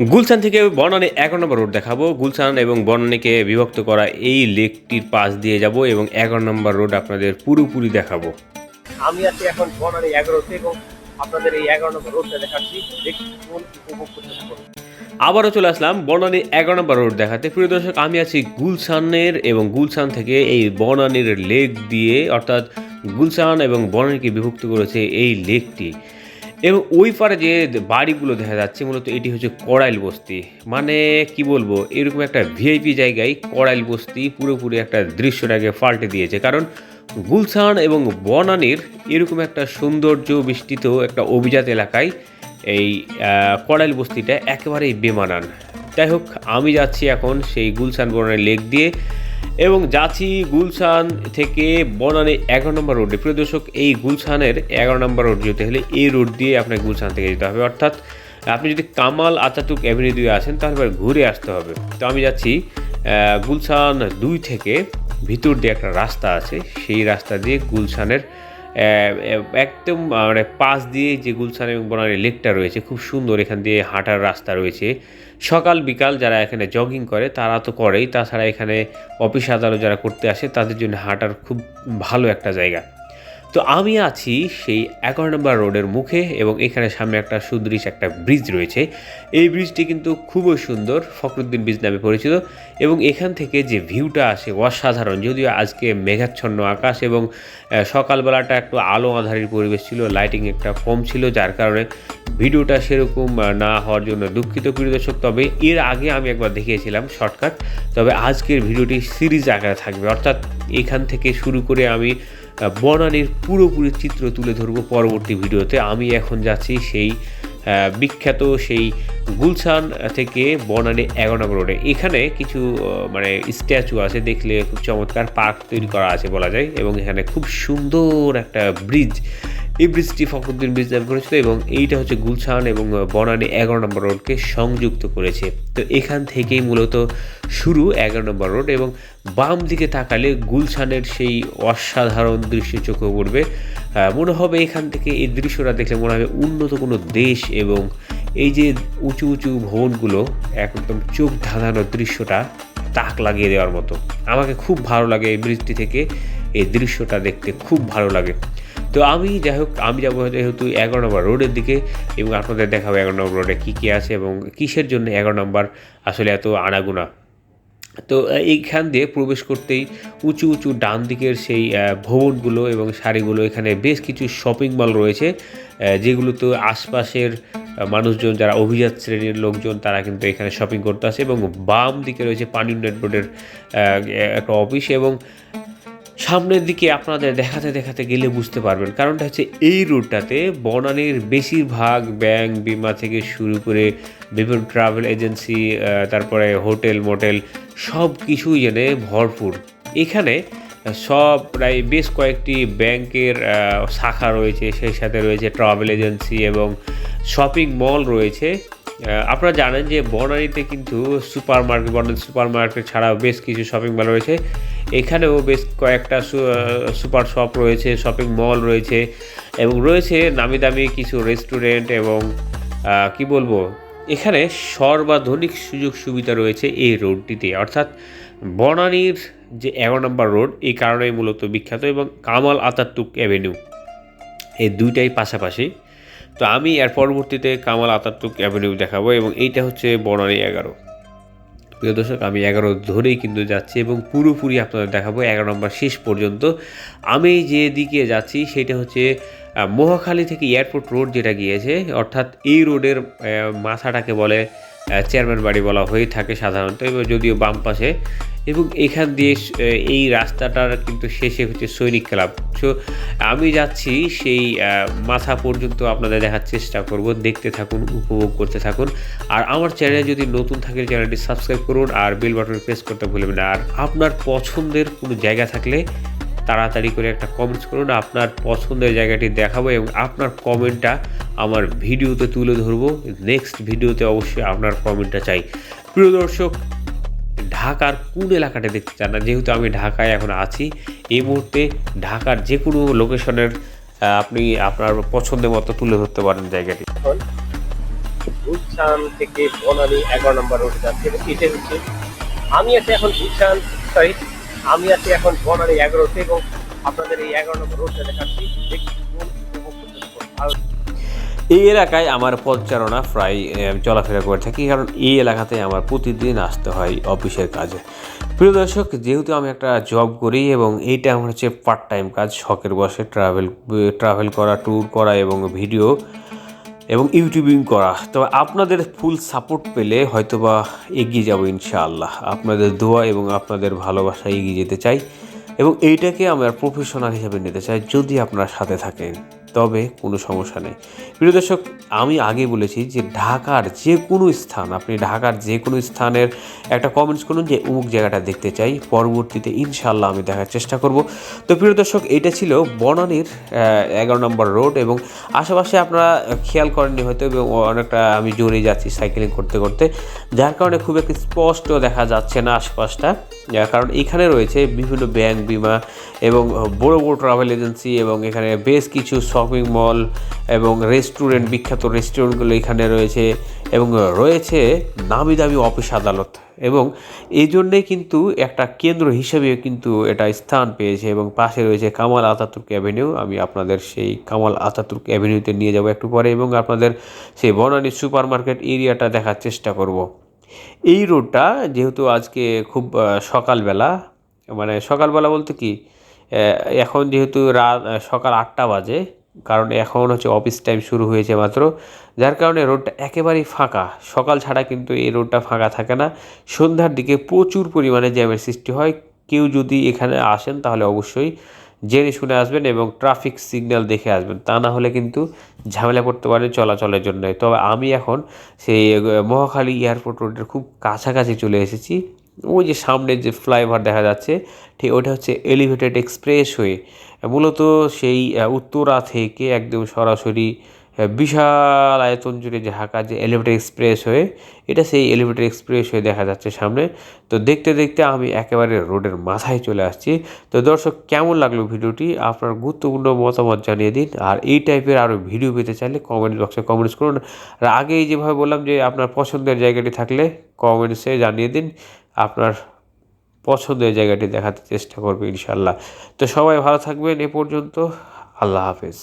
গুলশান থেকে বনানী এগারো নম্বর রোড দেখাবো। গুলশান এবং বনানীকে বিভক্ত করা এই লেকটির পাশ দিয়ে যাব এবং এগারো নম্বর রোড আপনাদের পুরোপুরি দেখাবো। আমি আছি এখন বনানী এগারোতে এবং আপনাদের এই এগারো নম্বর রোডটা দেখাচ্ছি। উপভোগ করতে আবারও চলে আসলাম বনানী এগারো নম্বর রোড দেখাতে। প্রিয় দর্শক আমি আছি গুলশানের এবং গুলশান থেকে এই বনানীর লেক দিয়ে অর্থাৎ গুলশান এবং বনানীকে বিভক্ত করেছে এই লেকটি। এবং ওই পারে যে বাড়িগুলো দেখা যাচ্ছে, মূলত এটি হচ্ছে কড়াইল বস্তি। মানে কি বলব, এরকম একটা ভিআইপি জায়গায় কড়াইল বস্তি পুরোপুরি একটা দৃশ্যটাকে পাল্টে দিয়েছে। কারণ গুলশান এবং বনানীর এরকম একটা সৌন্দর্য বিস্তৃত একটা অভিজাত এলাকায় এই কড়াইল বস্তিটা একেবারেই বেমানান। যাই হোক, আমি যাচ্ছি এখন সেই গুলশান বনানী লেক দিয়ে। এবং যাচ্ছি গুলশান থেকে বনানি এগারো নম্বর রোডে। প্রিয় দর্শক, এই গুলশানের এগারো নম্বর রোড যেতে হলে এই রোড দিয়ে আপনাকে গুলশান থেকে যেতে হবে। অর্থাৎ আপনি যদি কামাল আতাতুক অ্যাভিনিউ দিয়ে আসেন, তাহলে এবার ঘুরে আসতে হবে। তো আমি যাচ্ছি গুলশান দুই থেকে ভিতর দিয়ে একটা রাস্তা আছে। সেই রাস্তা দিয়ে গুলশানের একদম মানে পাশ দিয়ে যে গুলশান এবং বনানী লেকটা রয়েছে, খুব সুন্দর এখান দিয়ে হাঁটার রাস্তা রয়েছে। সকাল, বিকাল যারা এখানে জগিং করে, তারা তো করেই। তাছাড়া এখানে অফিস আদালত যারা করতে আসে, তাদের জন্য হাঁটার খুব ভালো একটা জায়গা। তো আমি আছি সেই এগারো নম্বর রোডের মুখে এবং এখানে সামনে একটা সুদৃশ একটা ব্রিজ রয়েছে। এই ব্রিজটি কিন্তু খুবই সুন্দর, ফখরুদ্দিন ব্রিজ নামে পরিচিত এবং এখান থেকে যে ভিউটা আসে অসাধারণ। যদিও আজকে মেঘাচ্ছন্ন আকাশ এবং সকালবেলাটা একটু আলো আধারির পরিবেশ ছিল লাইটিং একটা কম ছিল, যার কারণে ভিডিওটা সেরকম না হওয়ার জন্য দুঃখিত প্রিয় দর্শক। তবে এর আগে আমি একবার দেখিয়েছিলাম শর্টকাট তবে আজকের ভিডিওটি সিরিজ আকারে থাকবে। অর্থাৎ এখান থেকে শুরু করে আমি বনানীর পুরোপুরি চিত্র তুলে ধরবো পরবর্তী ভিডিওতে। আমি এখন যাচ্ছি সেই বিখ্যাত সেই গুলশান থেকে বনানি এগারো নম্বর রোডে। এখানে কিছু মানে স্ট্যাচু আছে, দেখলে খুব চমৎকার পার্ক তৈরি করা আছে বলা যায়, এবং এখানে খুব সুন্দর একটা ব্রিজ এই ব্রিজটি ফখরুদ্দিন ব্রিজ নামে পরিচিত এবং এইটা হচ্ছে গুলশান এবং বনানী এগারো নম্বর রোডকে সংযুক্ত করেছে। তো এখান থেকেই মূলত শুরু এগারো নম্বর রোড এবং বাম দিকে তাকালে গুলশানের সেই অসাধারণ দৃশ্য চোখে পড়বে। মনে হবে এখান থেকে এই দৃশ্যটা দেখলে মনে হবে উন্নত কোনো দেশ এবং এই যে উঁচু উঁচু ভবনগুলো, একদম চোখ ধাঁধানো দৃশ্যটা তাক লাগিয়ে দেওয়ার মতো। আমাকে খুব ভালো লাগে এই ব্রিজটি থেকে। এই দৃশ্যটা দেখতে খুব ভালো লাগে। তো আমি যাই হোক, আমি যাব যেহেতু এগারো নম্বর রোডের দিকে এবং আপনাদের দেখাবো এগারো নম্বর রোডে কী কী আছে এবং কিসের জন্য এগারো নম্বর আসলে এত আনাগুনা। তো এইখান দিয়ে প্রবেশ করতেই উঁচু উঁচু ডান দিকের সেই ভবনগুলো এবং শাড়িগুলো এখানে বেশ কিছু শপিং মল রয়েছে যেগুলো তো আশপাশের মানুষজন যারা অভিজাত শ্রেণির লোকজন তারা কিন্তু এখানে শপিং করতে আসে এবং বাম দিকে রয়েছে পানি উন্নয়ন বোর্ডের একটা অফিস এবং সামনের দিকে আপনাদের দেখাতে দেখাতে গেলে বুঝতে পারবেন। কারণটা হচ্ছে এই রুটটাতে বনানীর বেশিরভাগ ব্যাংক বিমা থেকে শুরু করে বিভিন্ন ট্রাভেল এজেন্সি তারপরে হোটেল, মোটেল সব কিছুই জেনে ভরপুর। এখানে সব প্রায় বেশ কয়েকটি ব্যাংকের শাখা রয়েছে, সেই সাথে রয়েছে ট্রাভেল এজেন্সি এবং শপিং মল রয়েছে। আপনারা জানেন যে বনানীতে কিন্তু super market Banani super market ছাড়াও বেশ কিছু শপিং মল রয়েছে। এখানেও বেশ কয়েকটা সুপার শপ রয়েছে, শপিং মল রয়েছে এবং রয়েছে নামি দামি কিছু রেস্টুরেন্ট এবং কি বলব, এখানে সর্বাধুনিক সুযোগ সুবিধা রয়েছে এই রোডটিতে। অর্থাৎ বনানীর যে এগারো নম্বর রোড, এই কারণেই মূলত বিখ্যাত এবং কামাল আতাতুক অ্যাভিনিউ। এই দুইটাই পাশাপাশি। তো আমি এর পরবর্তীতে কামাল আতাতুক অ্যাভিনিউ দেখাবো এবং এইটা হচ্ছে বনানী এগারো। প্রিয় দর্শক, আমি এগারো ধরেই কিন্তু যাচ্ছি এবং পুরোপুরি আপনাদের দেখাবো এগারো নম্বর শেষ পর্যন্ত। আমি যে দিকে যাচ্ছি সেটা হচ্ছে মহাখালী থেকে এয়ারপোর্ট রোড যেটা গিয়েছে, অর্থাৎ এই রোডের মাথাটাকে বলে চেয়ারম্যান বাড়ি বলা হয়ে থাকে সাধারণত, এবং যদিও বাম পাশে, এবং এখান দিয়ে এই রাস্তাটার কিন্তু শেষে হচ্ছে সৈনিক ক্লাব। সো আমি যাচ্ছি সেই মাথা পর্যন্ত আপনাদের দেখার চেষ্টা করব, দেখতে থাকুন, উপভোগ করতে থাকুন। আর আমার চ্যানেলে যদি নতুন থাকে চ্যানেলটি সাবস্ক্রাইব করুন আর বেল বাটন প্রেস করতে ভুলবেন না। আর আপনার পছন্দের কোনো জায়গা থাকলে তাড়াতাড়ি করে একটা কমেন্টস করুন। আপনার পছন্দের জায়গাটি দেখাবো এবং আপনার কমেন্টটা আমার ভিডিওতে তুলে ধরবো। নেক্সট ভিডিওতে অবশ্যই আপনার কমেন্টটা চাই। প্রিয় দর্শক, ঢাকার কোন এলাকাটা দেখতে চান না? যেহেতু আমি ঢাকায় এখন আছি, এই মুহূর্তে ঢাকার যে কোনো লোকেশনের আপনি আপনার পছন্দের মতো তুলে ধরতে পারেন জায়গাটি। গুলশান থেকে বনানী এগারো নম্বর রোড যাচ্ছে। এটা হচ্ছে, আমি আছি এখন গুলশান সরি আমি আছি এখন বনানী এগারোতে এবং আপনাদের এই এগারো নম্বর রোডটা দেখাচ্ছি। থাকুন। আর এই এলাকায় আমার পদচারণা প্রায় চলাফেরা করে থাকি, কারণ এই এলাকাতে আমার প্রতিদিন আসতে হয় অফিসের কাজে। প্রিয় দর্শক, যেহেতু আমি একটা জব করি এবং এইটা আমার হচ্ছে পার্ট টাইম কাজ, শখের বসে ট্রাভেল ট্রাভেল করা ট্যুর করা এবং ভিডিও এবং ইউটিউবিং করা তবে আপনাদের ফুল সাপোর্ট পেলে হয়তোবা এগিয়ে যাব ইনশাআল্লাহ। আপনাদের দোয়া এবং আপনাদের ভালোবাসা এগিয়ে যেতে চাই এবং এইটাকে আমার প্রফেশনাল হিসেবে নিতে চাই, যদি আপনারা সাথে থাকেন। তবে কোনো সমস্যা নেই। প্রিয় দর্শক, আমি আগে বলেছি যে ঢাকার যে কোনো স্থান, আপনি ঢাকার যে কোনো স্থানের একটা কমেন্টস করুন যে অমুক জায়গাটা দেখতে চাই। পরবর্তীতে ইনশাল্লাহ আমি দেখার চেষ্টা করব। তো প্রিয় দর্শক, এটা ছিল বনানীর এগারো নম্বর রোড এবং আশেপাশে আপনারা খেয়াল করেননি হয়তো অনেকটা আমি জোরে যাচ্ছি সাইকেলিং করতে করতে। যার কারণে খুব একটা স্পষ্ট দেখা যাচ্ছে না আশপাশটা। কারণ এখানে রয়েছে বিভিন্ন ব্যাংক বিমা এবং বড় বড় ট্রাভেল এজেন্সি এবং এখানে বেশ কিছু শপিং মল এবং রেস্টুরেন্ট বিখ্যাত রেস্টুরেন্টগুলো এখানে রয়েছে এবং রয়েছে নামি দামি অফিস আদালত এবং এই জন্যে কিন্তু একটা কেন্দ্র হিসেবে কিন্তু এটা স্থান পেয়েছে এবং পাশে রয়েছে কামাল আতাতুর্ক অ্যাভিনিউ আমি আপনাদের সেই কামাল আতাতুর্ক অ্যাভিনিউতে নিয়ে যাব একটু পরে এবং আপনাদের সেই বনানী সুপার মার্কেট এরিয়াটা দেখার চেষ্টা করব। এই রোডটা যেহেতু আজকে খুব সকালবেলা মানে সকালবেলা বলতে কি এখন যেহেতু রাত সকাল আটটা বাজে, কারণ এখন হচ্ছে অফিস টাইম শুরু হয়েছে মাত্র, যার কারণে রোডটা একেবারেই ফাঁকা। সকাল ছাড়া কিন্তু এই রোডটা ফাঁকা থাকে না। সন্ধ্যার দিকে প্রচুর পরিমাণে জ্যামের সৃষ্টি হয়। কেউ যদি এখানে আসেন তাহলে অবশ্যই জেনে শুনে আসবেন এবং ট্রাফিক সিগন্যাল দেখে আসবেন, তা না হলে কিন্তু ঝামেলা পড়তে পারেন চলাচলের জন্য তবে আমি এখন সেই মহাখালী এয়ারপোর্ট রোডের খুব কাছাকাছি চলে এসেছি। ওই যে সামনে যে ফ্লাইওভার দেখা যাচ্ছে, ঠিক ওটা হচ্ছে এলিভেটেড এক্সপ্রেস হয়ে মূলত সেই উত্তরা থেকে একদম সরাসরি বিশাল আয়তন জুড়ে যে ঢাকা যে এলিভেটেড এক্সপ্রেস হয়ে, এটা সেই এলিভেটেড এক্সপ্রেস হয়ে দেখা যাচ্ছে সামনে। তো দেখতে দেখতে আমি একেবারে রোডের মাথায় চলে আসছি। তো দর্শক, কেমন লাগল ভিডিওটি? আপনার গুরুত্বপূর্ণ মতামত জানিয়ে দিন। আর এই টাইপের আরও ভিডিও পেতে চাইলে কমেন্ট বক্সে কমেন্টস করুন। আর আগেই যেভাবে বললাম যে আপনার পছন্দের জায়গাটি থাকলে কমেন্টসে জানিয়ে দিন। আপনার পছন্দের জায়গাটি দেখাতে চেষ্টা করবে ইনশাল্লাহ। তো সবাই ভালো থাকবেন। এ পর্যন্ত আল্লাহ হাফেজ।